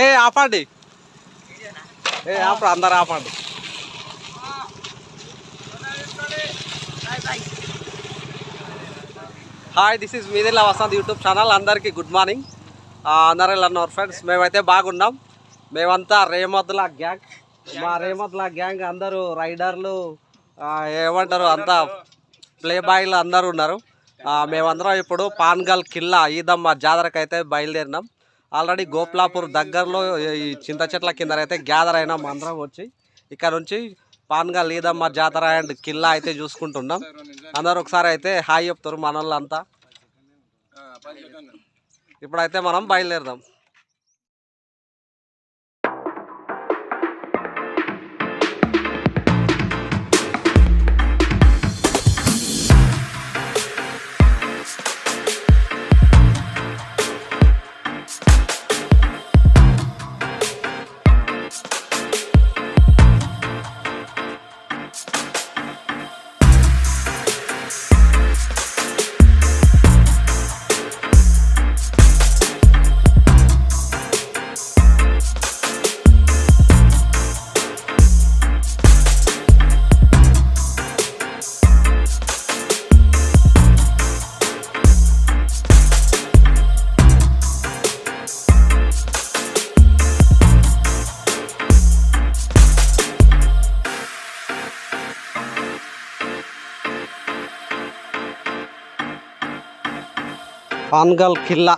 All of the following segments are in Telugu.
ఏ ఆపండి. ఏ ఆపడు అందరు ఆపండి. హాయ్ దిస్ ఇస్ మీదిల్లా వసంత్ యూట్యూబ్ ఛానల్ అందరికీ గుడ్ మార్నింగ్ అందరూ ఇలా ఉన్నారు ఫ్రెండ్స్ మేమైతే బాగున్నాం. మేమంతా రేమద్దుల గ్యాంగ్ మా రేమద్దుల గ్యాంగ్ అందరూ రైడర్లు ఏమంటారు అంతా ప్లే బాయ్లు అందరూ ఉన్నారు. మేమందరం ఇప్పుడు పాన్గల్ కిల్లా ఈదమ్మ జాతరకు అయితే బయలుదేరినాం. ఆల్రెడీ గోప్లాపూర్ దగ్గరలో ఈ చింత చెట్ల కింద అయితే గ్యాదర్ అయినాం అందరం వచ్చి ఇక్కడ నుంచి పాన్గా ఈదమ్మ జాతర అండ్ కిల్లా అయితే చూసుకుంటున్నాం. అందరు ఒకసారి అయితే హాయ్ చెప్తారు మన వాళ్ళంతా ఇప్పుడైతే మనం బయలుదేరదాం. పాన్గల్ కిల్లా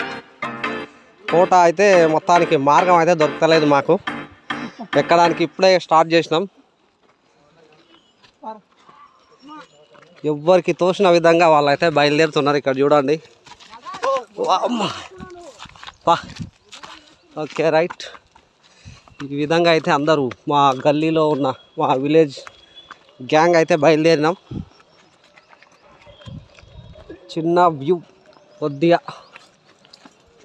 కోట అయితే మొత్తానికి మార్గం అయితే దొరకలేదు మాకు. ఎక్కడానికి ఇప్పుడే స్టార్ట్ చేసినాం. ఎవ్వరికి తోసిన విధంగా వాళ్ళైతే బయలుదేరుతున్నారు ఇక్కడ చూడండి. Okay right. ఈ విధంగా అయితే అందరూ మా గల్లీలో ఉన్న మా విలేజ్ గ్యాంగ్ అయితే బయలుదేరినాం. చిన్న వ్యూ. కొద్దిగా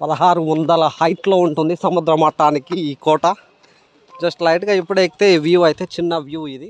పదహారు వందల హైట్లో ఉంటుంది సముద్ర మట్టానికి ఈ కోట. జస్ట్ లైట్గా ఇప్పుడే ఎక్కితే వ్యూ అయితే చిన్న వ్యూ ఇది.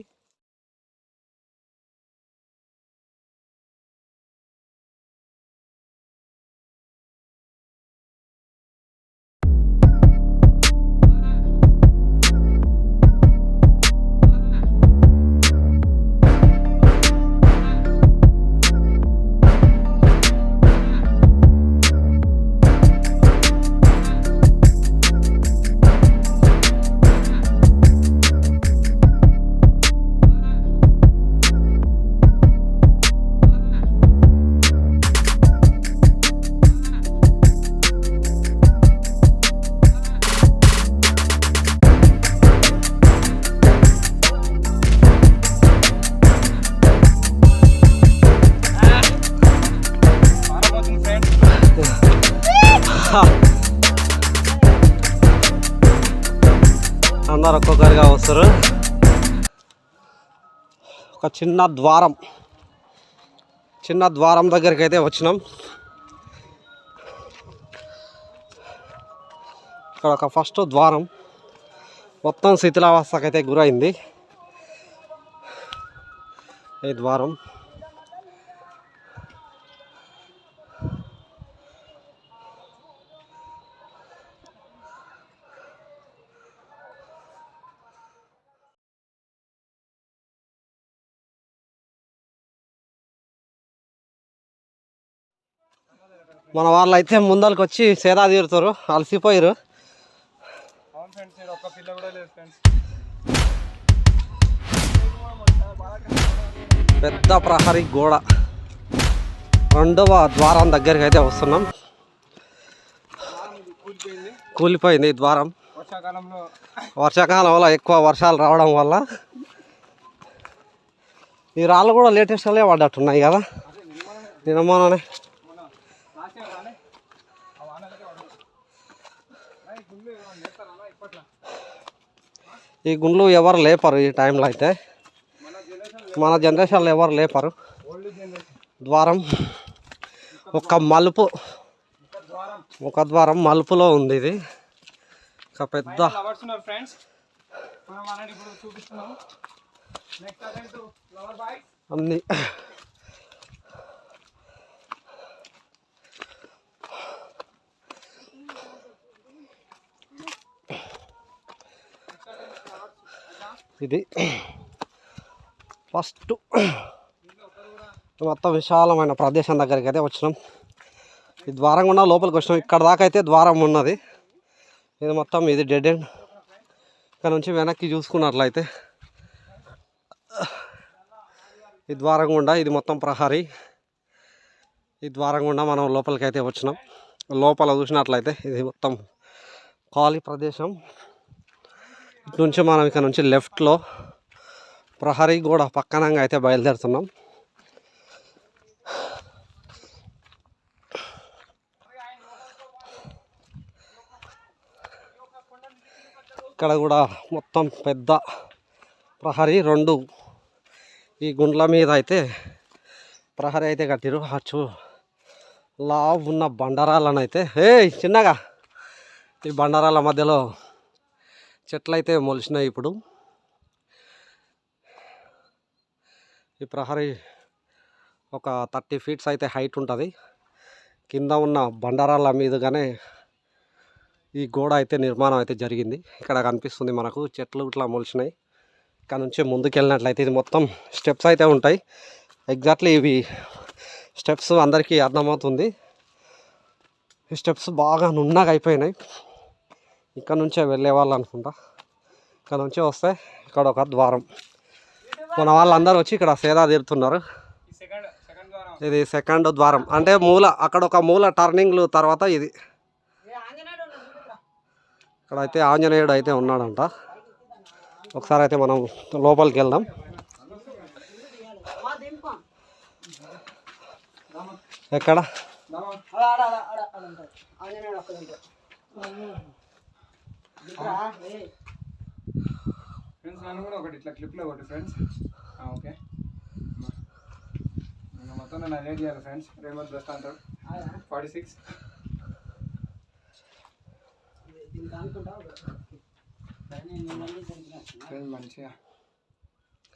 అందరు ఒక్కొక్కరిగా వస్తారు. ఒక చిన్న ద్వారం. చిన్న ద్వారం దగ్గరికి అయితే వచ్చినాం. ఇక్కడ ఒక ఫస్ట్ ద్వారం. మొత్తం శిథిలావస్థకైతే గురైంది. ఈ ద్వారం. మన వాళ్ళు అయితే ముందరికి వచ్చి సేదా తీరుతారు అలసిపోయారు. పెద్ద ప్రహరీ గోడ. రెండవ ద్వారం దగ్గరికి అయితే వస్తున్నాం. కూలిపోయింది ఈ ద్వారం. వర్షాకాలంలో వర్షాకాలంలో ఎక్కువ వర్షాలు రావడం వల్ల ఈ రాళ్ళు కూడా లేటెస్ట్ అలే పడ్డట్టున్నాయి కదా. నిన్న మొన్ననే మన లాస్ట్ ఇయర్ రాలే ఆ వానలకే పడదు ఈ గుండె నేస్తారా ఇప్పట్లో ఈ గుండ్లు ఎవరు లేపరు ఈ టైంలో అయితే. మన జనరేషన్ మన జనరేషన్లో ఎవరు లేపరు. ద్వారం ఒక మలుపు ఒక ద్వారం మలుపులో ఉంది ఇది. ఒక పెద్ద లవర్స్ ఉన్నారు ఫ్రెండ్స్ మనం అనేది ఇప్పుడు చూపిస్తున్నాం next attend to lover boy అన్ని ఇది ఫస్ట్ మొత్తం విశాలమైన ప్రదేశం దగ్గరికి అయితే వచ్చినాం. ఈ ద్వారం గుండా లోపలికి వచ్చినాం. ఇక్కడ దాకా అయితే ద్వారం ఉన్నది. ఇది మొత్తం ఇది డెడ్ ఎండ్ ఇక్కడ నుంచి వెనక్కి చూసుకున్నట్లయితే ఈ ద్వారం గుండా ఇది మొత్తం ప్రహరీ. ఈ ద్వారం గుండా మనం లోపలికి అయితే వచ్చినాం. లోపల చూసినట్లయితే ఇది మొత్తం ఖాళీ ప్రదేశం. ఇటు నుంచి మనం ఇక్కడ నుంచి లెఫ్ట్లో ప్రహరీ గోడ పక్కనంగా అయితే బయలుదేరుతున్నాం. ఇక్కడ కూడా మొత్తం పెద్ద ప్రహరీ రెండు ఈ గుండ్ల మీద అయితే ప్రహరీ అయితే కట్టిరు. అచ్చు లావు ఉన్న బండరాలను అయితే ఏ చిన్నగా. ఈ బండరాల మధ్యలో చెట్లు అయితే మొలిచినాయి ఇప్పుడు. ఈ ప్రహరీ ఒక థర్టీ ఫీట్స్ అయితే హైట్ ఉంటుంది. కింద ఉన్న బండరాల మీదుగానే ఈ గోడ అయితే నిర్మాణం అయితే జరిగింది. ఇక్కడ కనిపిస్తుంది మనకు చెట్లు ఇట్లా మొలిచినాయి. ఇక్కడ నుంచి ముందుకు వెళ్ళినట్లయితే ఇది మొత్తం స్టెప్స్ అయితే ఉంటాయి. ఎగ్జాక్ట్లీ ఇవి స్టెప్స్ అందరికీ అర్థమవుతుంది. ఈ స్టెప్స్ బాగా నున్నగా అయిపోయినాయి. ఇక్కడ నుంచే వెళ్ళే వాళ్ళు అనుకుంటా. ఇక్కడ నుంచి వస్తే ఇక్కడ ఒక ద్వారం. మన వాళ్ళందరూ వచ్చి ఇక్కడ సేదా తీరుతున్నారు. ఇది సెకండ్ ద్వారం. అంటే మూల అక్కడ ఒక మూల టర్నింగ్లు తర్వాత ఇది. ఇక్కడ అయితే ఆంజనేయుడు అయితే ఉన్నాడంట. ఒకసారి అయితే మనం లోపలికి వెళ్దాం. ఎక్కడ? ఫ్రెండ్స్ నన్ను కూడా ఒకటి ఇట్లా క్లిప్లో ఒకటి ఫ్రెండ్స్ ఓకే మొత్తం నన్ను హైలైట్ చేయాలి ఫ్రెండ్స్ రేమంత్ బెస్ట్ అంటాడు ఫార్టీ సిక్స్ ఫ్రెండ్స్ మంచిగా.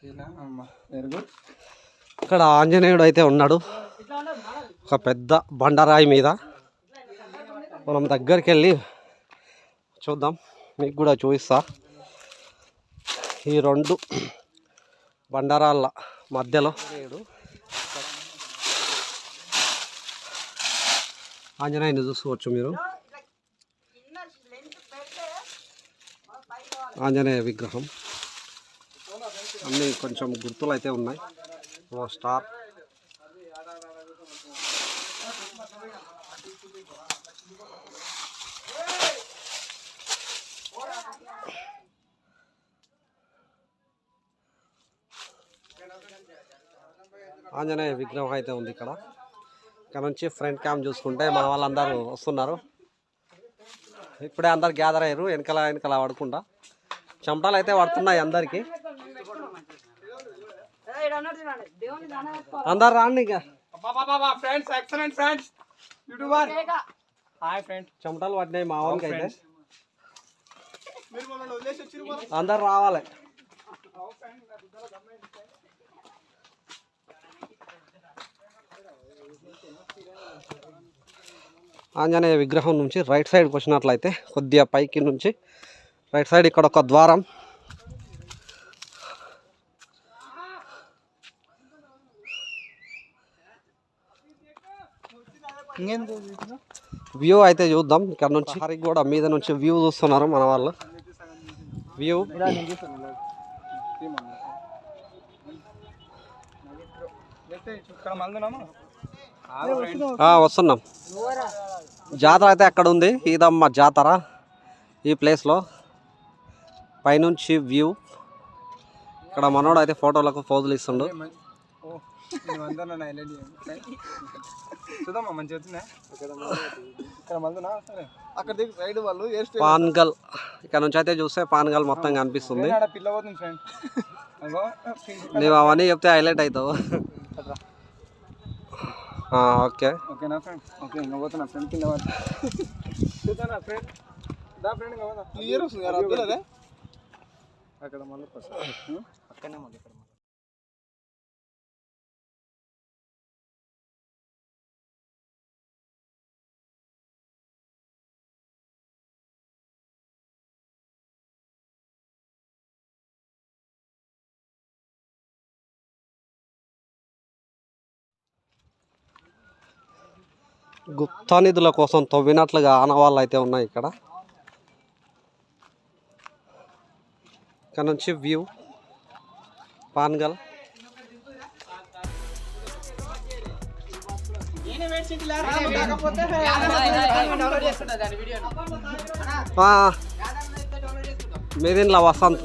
ఇలా అమ్మ వెరీ గుడ్ ఇక్కడ ఆంజనేయుడు అయితే ఉన్నాడు. ఒక పెద్ద బండరాయి మీద. మనం దగ్గరికి వెళ్ళి చూద్దాం. మీకు కూడా చూపిస్తా. ఈ రెండు బండరాళ్ళ మధ్యలో ఆంజనేయుని చూసుకోవచ్చు మీరు. ఆంజనేయ విగ్రహం. అన్నీ కొంచెం గుర్తులు అయితే ఉన్నాయి. ఓ స్టార్. ఆంజనేయ విగ్రహం అయితే ఉంది ఇక్కడ. ఇక్కడ నుంచి ఫ్రంట్ క్యామ్ చూసుకుంటే మన వాళ్ళందరూ వస్తున్నారు. ఇప్పుడే అందరు గ్యాదర్ అయ్యారు వెనకాల వెనకాల పడకుండా చెమటలు అయితే పడుతున్నాయి అందరికి. అందరు రాండి ఇక. Friends excellent friends youtuber hi friends చెమటలు పట్టినాయి మా వాళ్ళకి అయితే. అందరు రావాలి. ఆంజనేయ విగ్రహం నుంచి రైట్ సైడ్కి వచ్చినట్లయితే కొద్దిగా పైకి నుంచి రైట్ సైడ్ ఇక్కడ ఒక ద్వారం. వ్యూ అయితే చూద్దాం. ఇక్కడ నుంచి హరికి కూడా మీద నుంచి వ్యూ చూస్తున్నారు మన వాళ్ళు. వ్యూ ఇక్కడ వస్తున్నాం. జాతర అయితే అక్కడ ఉంది. ఇదమ్మ జాతర ఈ ప్లేస్లో. పైనుంచి వ్యూ. ఇక్కడ మనోడు అయితే ఫోటోలకు పోజులు ఇస్తుండు. పాన్గల్. ఇక్కడ నుంచి అయితే చూస్తే పాన్గల్ మొత్తం కనిపిస్తుంది. నువ్వు అవన్నీ చెప్తే హైలైట్ అవుతావు. ఓకే. ఓకేనా ఫ్రెండ్ ఓకే ఇంకా పోతున్నా. ఫ్రెండ్ కింద పోతా చూద్దానా ఫ్రెండ్ దా ఫ్రెండ్ ఇంకా పోతా క్లియర్ వస్తుంది కదా అక్కడ మళ్ళీ అక్కడనే మళ్ళీ గుప్తానిధుల నిధుల కోసం తవ్వినట్లుగా ఆనవాళ్ళు అయితే ఉన్నాయి ఇక్కడ. ఇక్కడ నుంచి వ్యూ పాన్గల్ ఆ, మీదిన్లా వసంత్.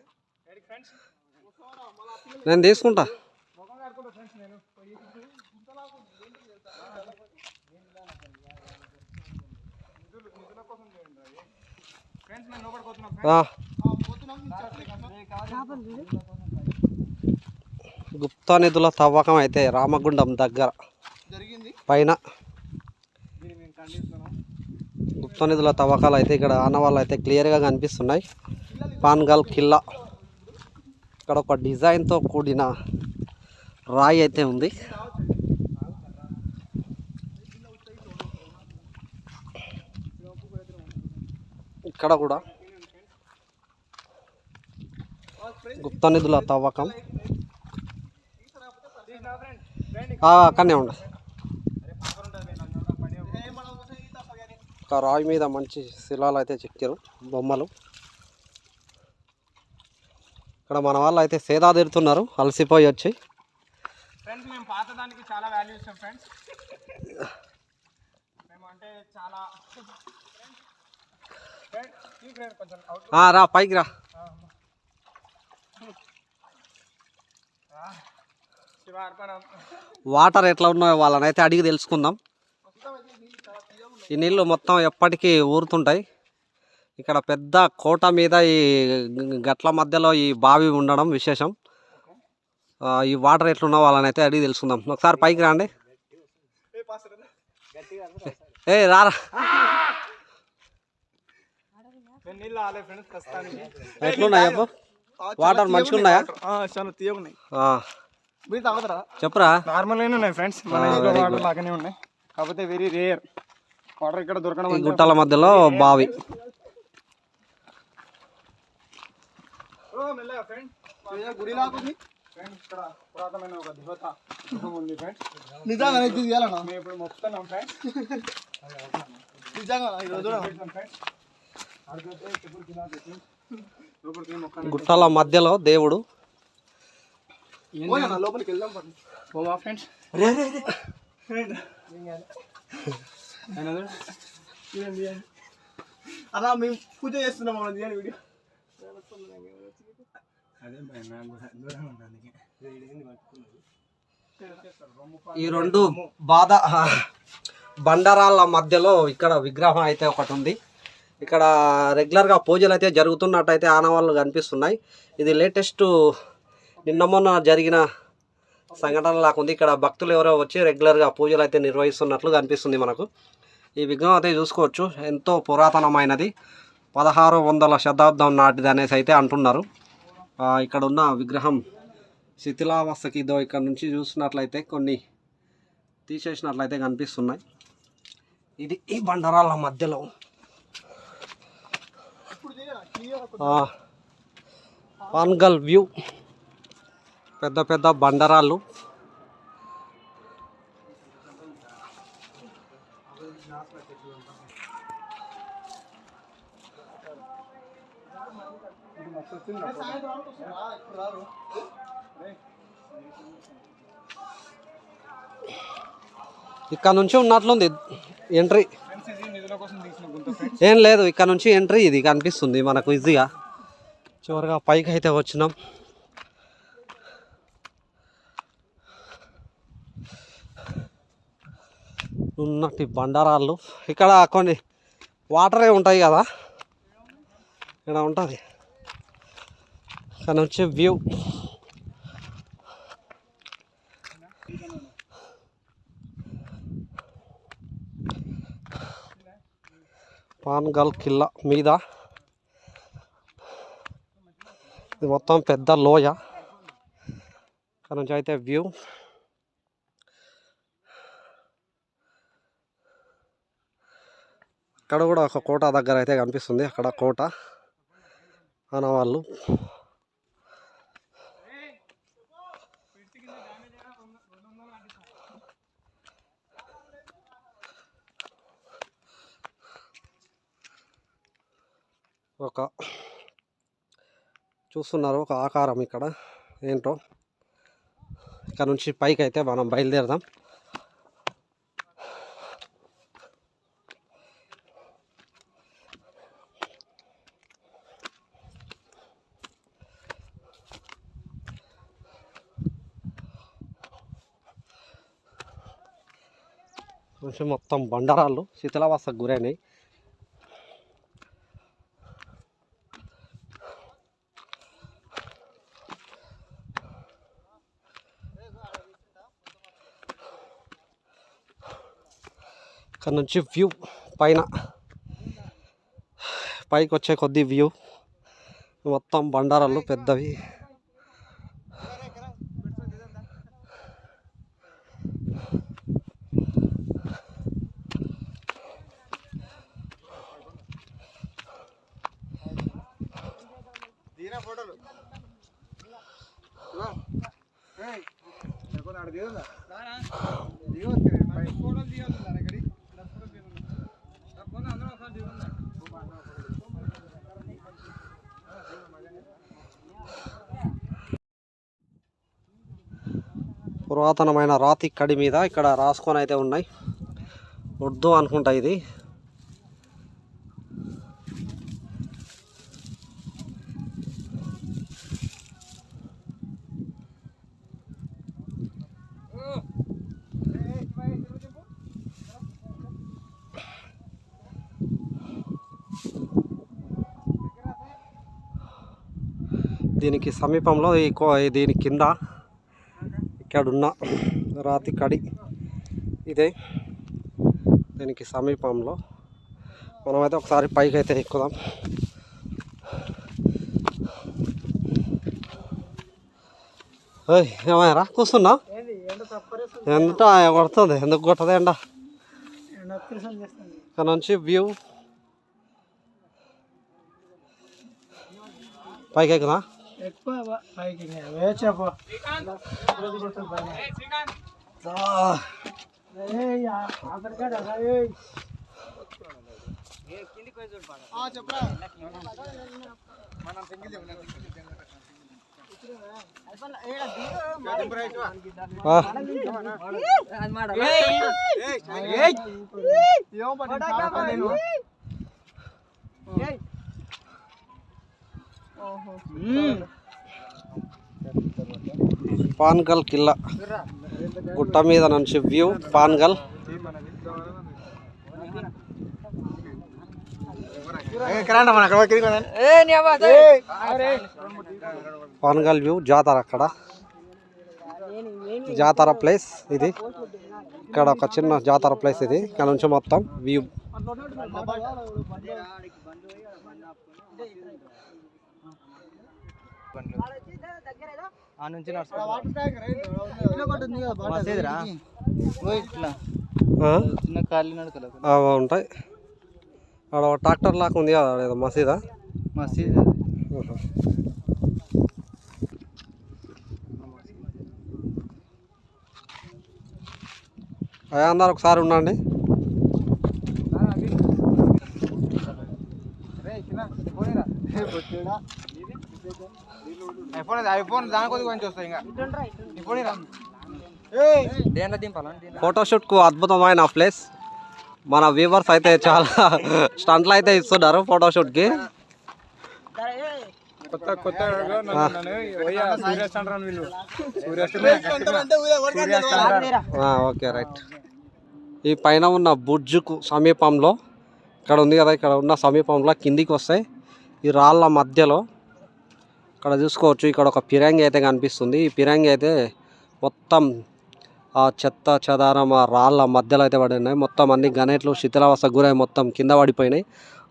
నేను తీసుకుంటా. గుప్తా నిధుల తవ్వకం అయితే రామగుండం దగ్గర. పైన. గుప్తా నిధుల తవ్వకాలు అయితే ఇక్కడ ఆనవాళ్ళు అయితే క్లియర్గా కనిపిస్తున్నాయి. పాన్గల్ కిల్లా. ఇక్కడ ఒక డిజైన్తో కూడిన రాయి అయితే ఉంది. ఇక్కడ కూడా గుప్తా నిధుల తవ్వకం. అక్కడనే ఉండ. ఒక రాయి మీద మంచి శిలాలు అయితే చెక్కారు బొమ్మలు. ఇక్కడ మన వాళ్ళు అయితే సేదా తీరుతున్నారు అలసిపోయి వచ్చి. ఫ్రెండ్స్ మేము పాత దానికి చాలా వాల్యూ ఇస్తాం ఫ్రెండ్స్ మేము అంటే చాలా రా పైకి రా. వాటర్ ఎట్లా ఉన్నాయో వాళ్ళని అయితే అడిగి తెలుసుకుందాం. ఈ నీళ్ళు మొత్తం ఎప్పటికీ ఊరుతుంటాయి. ఇక్కడ పెద్ద కోట మీద ఈ గట్ల మధ్యలో ఈ బావి ఉండడం విశేషం. ఈ వాటర్ ఎట్లున్నా వాళ్ళని అయితే అడిగి తెలుసుకుందాం. ఒకసారి పైకి రాండి. ఏ రారా ఎట్లున్నాయి చెప్పు వాటర్ మంచిగా ఉన్నాయా చాలా తీయగున్నాయి. ఆ, మీరు తాగుతారా? చెప్పురా. ఉన్నాయి ఫ్రెండ్స్. వాటర్ లాగానే ఉన్నాయి. కాకపోతే వెరీ రేర్. వాటర్ ఇక్కడ దొరకడం గుట్టల మధ్యలో బావి. ఓ మెల్లగా ఫ్రెండ్ గుడి లాగుంది ఫ్రెండ్ ఇక్కడ పురాతనమైన ఒక దేవత గృహం ఉంది ఫ్రెండ్ నిజంగా ఇది తీయాలన్నా మేము ఇప్పుడు మొక్కుతున్నాం ఫ్రెండ్ నిజంగా ఈరోజు ఫ్రెండ్ అడిగితే చెప్పులు కింద పెట్టి లోపలికి మొక్కాలి గుట్టల మధ్యలో దేవుడు. లోపలికి వెళ్దాం పోమా ఫ్రెండ్స్ ఫ్రెండ్ అలా మేము పూజ చేస్తున్నాం మనం వీడియో. అదే దూరం ఉంటుంది ఈ రెండు బాధ బండరాళ్ళ మధ్యలో ఇక్కడ విగ్రహం అయితే ఒకటి ఉంది. ఇక్కడ రెగ్యులర్గా పూజలు అయితే జరుగుతున్నట్టయితే ఆనవాళ్ళు కనిపిస్తున్నాయి. ఇది లేటెస్ట్ నిన్న మొన్న జరిగిన సంఘటన లాకుంది ఇక్కడ భక్తులు ఎవరో వచ్చి రెగ్యులర్గా పూజలు అయితే నిర్వహిస్తున్నట్లు కనిపిస్తుంది మనకు. ఈ విగ్రహం అయితే చూసుకోవచ్చు. ఎంతో పురాతనమైనది. పదహారు వందల శతాబ్దం నాటిది అనేసి అయితే అంటున్నారు. ఇక్కడ ఉన్న విగ్రహం శిథిలావస్థకి ఇదో ఇక్కడ నుంచి చూసినట్లయితే కొన్ని తీసేసినట్లయితే కనిపిస్తున్నాయి. ఇది ఈ బండరాళ్ళ మధ్యలో. ఆ, పాన్గల్ వ్యూ. పెద్ద పెద్ద బండరాళ్ళు. ఇక్కడ నుంచి ఉన్నట్లుంది ఎంట్రీ ఏం లేదు ఇక్కడ నుంచి ఎంట్రీ ఇది కనిపిస్తుంది మనకు ఈజీగా. చివరిగా పైకి అయితే వచ్చినాం. ఉన్నటి బండరాళ్ళు ఇక్కడ కొన్ని వాటరే ఉంటాయి కదా. ఇక్కడ ఉంటుంది. ఇక్కడ నుంచి వ్యూ. పాన్గల్ కిల్లా మీద. ఇది మొత్తం పెద్ద లోయ. ఇక్కడ నుంచి అయితే వ్యూ. అక్కడ కూడా ఒక కోట దగ్గర అయితే కనిపిస్తుంది. అక్కడ కోట. ఆనవాళ్ళు. ఒక చూస్తున్నారు ఒక ఆకారం ఇక్కడ. ఏంటో? ఇక్కడ నుంచి పైకి అయితే మనం బయలుదేరదాం. కొంచెం మొత్తం బండరాళ్ళు శిథిలావస్థకు గురైనాయి ఇక్కడ నుంచి వ్యూ పైన పైకి వచ్చే కొద్ది వ్యూ. మొత్తం బండారాలు పెద్దవి. ఫోటోలు. పురాతనమైన రాతి కడి మీద ఇక్కడ రాసుకొని అయితే ఉన్నాయి. ఉర్దూ అనుకుంటా ఇది. దీనికి సమీపంలో ఈ దీని కింద ఇక్కడున్న రాతి కడి. ఇదే దీనికి సమీపంలో. మనమైతే ఒకసారి పైకి అయితే ఎక్కుదాం ఓయ్ ఏమయ్యారా కూర్చున్నా? ఎంత కొడుతుంది ఎందుకు కొట్టదు ఎండ? ఇక్కడ నుంచి వ్యూ. పైకి ఎక్కుదా ఎక్కువ పైకి వేచపో చెప్పరా మనం సింగిల్ చెప్పు, నేను సింగిల్ చెప్పు. ఆ, ఏమో పని చాలా పని నేను. పాన్గల్ కిల్లా. గుట్ట మీద నుంచి వ్యూ పాన్గల్. పాన్గల్ వ్యూ జాతర అక్కడ. జాతర ప్లేస్ ఇది. ఇక్కడ ఒక చిన్న జాతర ప్లేస్ ఇది. ఇక్కడ నుంచి మొత్తం వ్యూ. ఆ నుంచి ఇట్లా. మసీదురా? చిన్న నడకలు ఉంటాయి. ఆడ ట్రాక్టర్ లాగా ఉంది కదా ఏదో మసీదా? మసీద్. అయ్యా అన్నారు ఒకసారి ఉండండి. ఐఫోన్ ఐఫోన్ కొంచెం వస్తాయి ఇంకా. ఇప్పుడు దేంట్లో దింపాలని ఫోటోషూట్కు అద్భుతమైన ప్లేస్. మన వ్యూవర్స్ అయితే చాలా స్టంట్లు అయితే ఇస్తున్నారు ఫోటోషూట్కి కొత్త కొత్త ఊరే ఓకే రైట్. ఈ పైన ఉన్న బుడ్జుకు సమీపంలో ఇక్కడ ఉంది కదా ఇక్కడ ఉన్న సమీపంలో కిందికి వస్తాయి. ఈ రాళ్ళ మధ్యలో ఇక్కడ చూసుకోవచ్చు ఇక్కడ ఒక పిరంగి అయితే కనిపిస్తుంది. ఈ పిరంగి అయితే మొత్తం ఆ చెత్త చెదారం ఆ రాళ్ళ మధ్యలో అయితే పడి ఉన్నాయి. మొత్తం అన్ని గనేట్లు శిథిలావస్థ గురై మొత్తం కింద పడిపోయినాయి.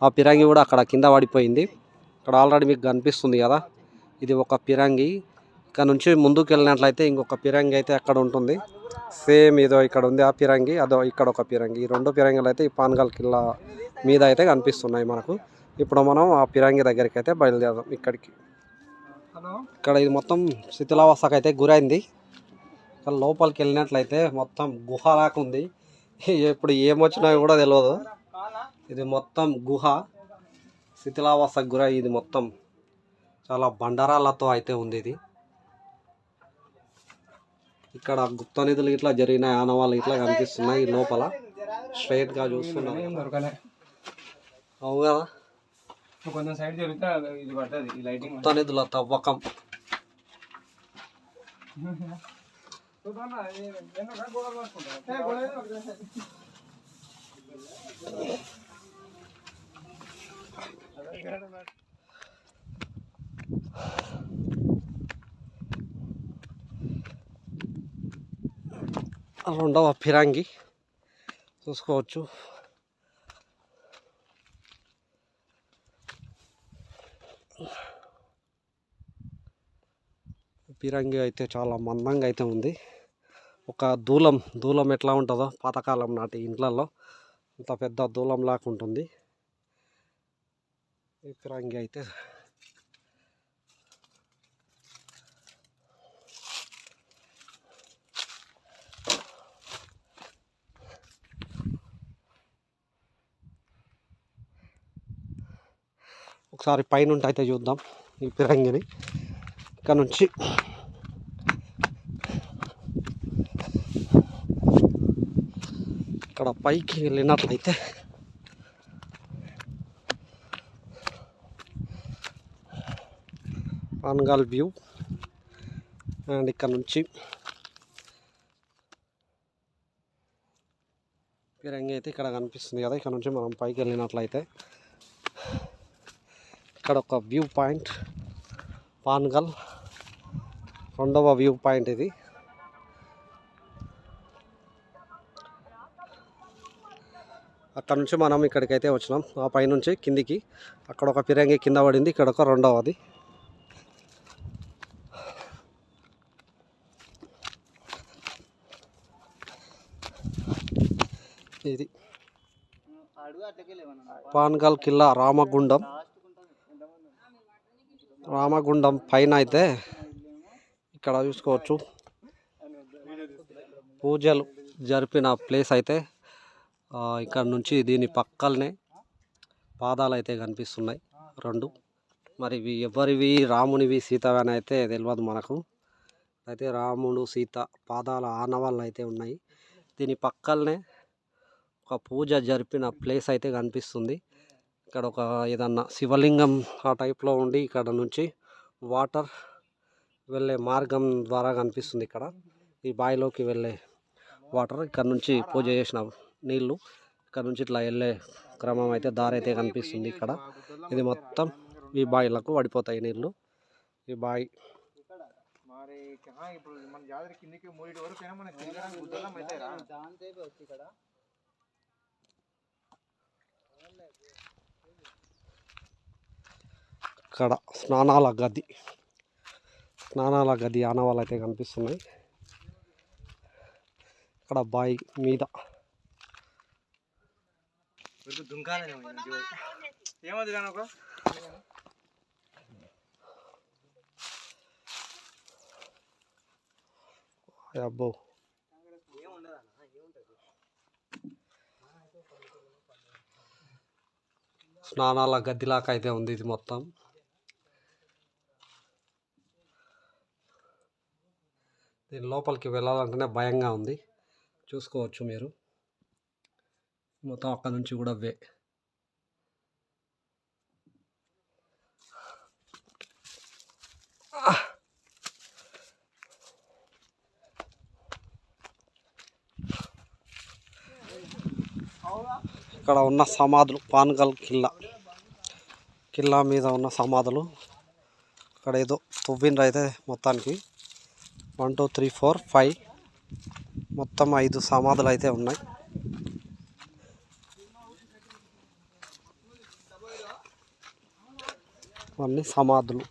ఆ పిరంగి కూడా అక్కడ కింద పడిపోయింది. ఇక్కడ ఆల్రెడీ మీకు కనిపిస్తుంది కదా ఇది ఒక పిరంగి ఇక్కడ నుంచి ముందుకు వెళ్ళినట్లయితే ఇంకొక పిరంగి అయితే అక్కడ ఉంటుంది. సేమ్ ఇదో ఇక్కడ ఉంది ఆ పిరంగి అదో ఇక్కడ ఒక పిరంగి ఈ రెండు పిరంగిలు అయితే ఈ పాన్గల్ కిల్లా మీద అయితే కనిపిస్తున్నాయి మనకు. ఇప్పుడు మనం ఆ పిరంగి దగ్గరికి అయితే బయలుదేరదాం ఇక్కడికి. ఇక్కడ ఇది మొత్తం శిథిలావస్థకు అయితే గురైంది. ఇక్కడ లోపలికి వెళ్ళినట్లయితే మొత్తం గుహలాగా ఉంది. ఎప్పుడు ఏమొచ్చినా కూడా తెలియదు ఇది మొత్తం గుహ. శిథిలావస్థకు గురై ఇది మొత్తం చాలా బండరాలతో అయితే ఉంది ఇది. ఇక్కడ గుప్త నిధులు ఇట్లా జరిగిన ఆనవాళ్ళు ఇట్లా కనిపిస్తున్నాయి లోపల. స్ట్రైట్గా చూస్తున్నాం. ఏం దొరకలే. అవు కదా కొంచెం సైడ్ జరిగితే ఇది పడుతుంది ఈ లైటింగ్ గుప్త తవ్వకం రెండవ ఫిరంగి. చూసుకోవచ్చు. పిరంగి అయితే చాలా మందంగా అయితే ఉంది. ఒక దూలం దూలం ఎట్లా ఉంటుందో పాతకాలం నాటి ఇండ్లలో అంత పెద్ద దూలం లాగా ఉంటుంది. ఈ పిరంగి అయితే ఒకసారి పైనుండి అయితే చూద్దాం ఈ పిరంగిని. ఇక్కడ నుంచి ఇక్కడ పైకి వెళ్ళినట్లయితే. పాన్గాల్ వ్యూ. అండ్ ఇక్కడ నుంచి పిరంగి అయితే ఇక్కడ కనిపిస్తుంది కదా. ఇక్కడ నుంచి మనం పైకి వెళ్ళినట్లయితే. ఇక్కడ ఒక వ్యూ పాయింట్ పాన్గల్ రెండవ వ్యూ పాయింట్ ఇది. అక్కడ నుంచి మనం ఇక్కడికైతే వచ్చినాం. ఆ పైనుంచి కిందికి. అక్కడ ఒక ఫిరంగి కింద పడింది. ఇక్కడ ఒక రెండవది. ఇది. పాన్గల్ కిల్లా రామగుండం. రామగుండం పైన అయితే ఇక్కడ చూసుకోవచ్చు. పూజలు జరిపిన ప్లేస్ అయితే ఇక్కడ నుంచి దీని పక్కలనే పాదాలు అయితే కనిపిస్తున్నాయి. రెండు. మరి ఇవి ఎవరివి? రామునివి సీతవి అని అయితే తెలియదు మనకు. అయితే రాముడు సీత పాదాల ఆనవాళ్ళు అయితే ఉన్నాయి. దీని పక్కలనే ఒక పూజ జరిపిన ప్లేస్ అయితే కనిపిస్తుంది. ఇక్కడ ఒక ఏదన్నా శివలింగం ఆ టైప్లో ఉండి ఇక్కడ నుంచి వాటర్ వెళ్ళే మార్గం ద్వారా కనిపిస్తుంది ఇక్కడ. ఈ బావిలోకి వెళ్ళే వాటర్ ఇక్కడ నుంచి పూజ చేసిన నీళ్ళు ఇక్కడ నుంచి ఇట్లా వెళ్ళే క్రమం అయితే దారి అయితే కనిపిస్తుంది ఇక్కడ. ఇది మొత్తం ఈ బావిలకు పడిపోతాయి నీళ్ళు ఈ బావి ఇక్కడ స్నానాల గది. స్నానాల గది ఆనవాళ్ళు అయితే కనిపిస్తున్నాయి. ఇక్కడ బావి మీద. ఏమది ఒక? అబ్బో. స్నానాల గదిలాగా అయితే ఉంది ఇది మొత్తం. దీని లోపలికి వెళ్ళాలంటేనే భయంగా ఉంది. చూసుకోవచ్చు మీరు. మొత్తం అక్కడ నుంచి కూడా వే ఇక్కడ ఉన్న సమాధులు పాన్గల్ కిల్లా. కిల్లా మీద ఉన్న సమాధులు. ఇక్కడ ఏదో తువ్విండ్రు అయితే మొత్తానికి. One two three four five. మొత్తం ఐదు సమాధులు అయితే ఉన్నాయి. ఇవన్నీ సమాధులు.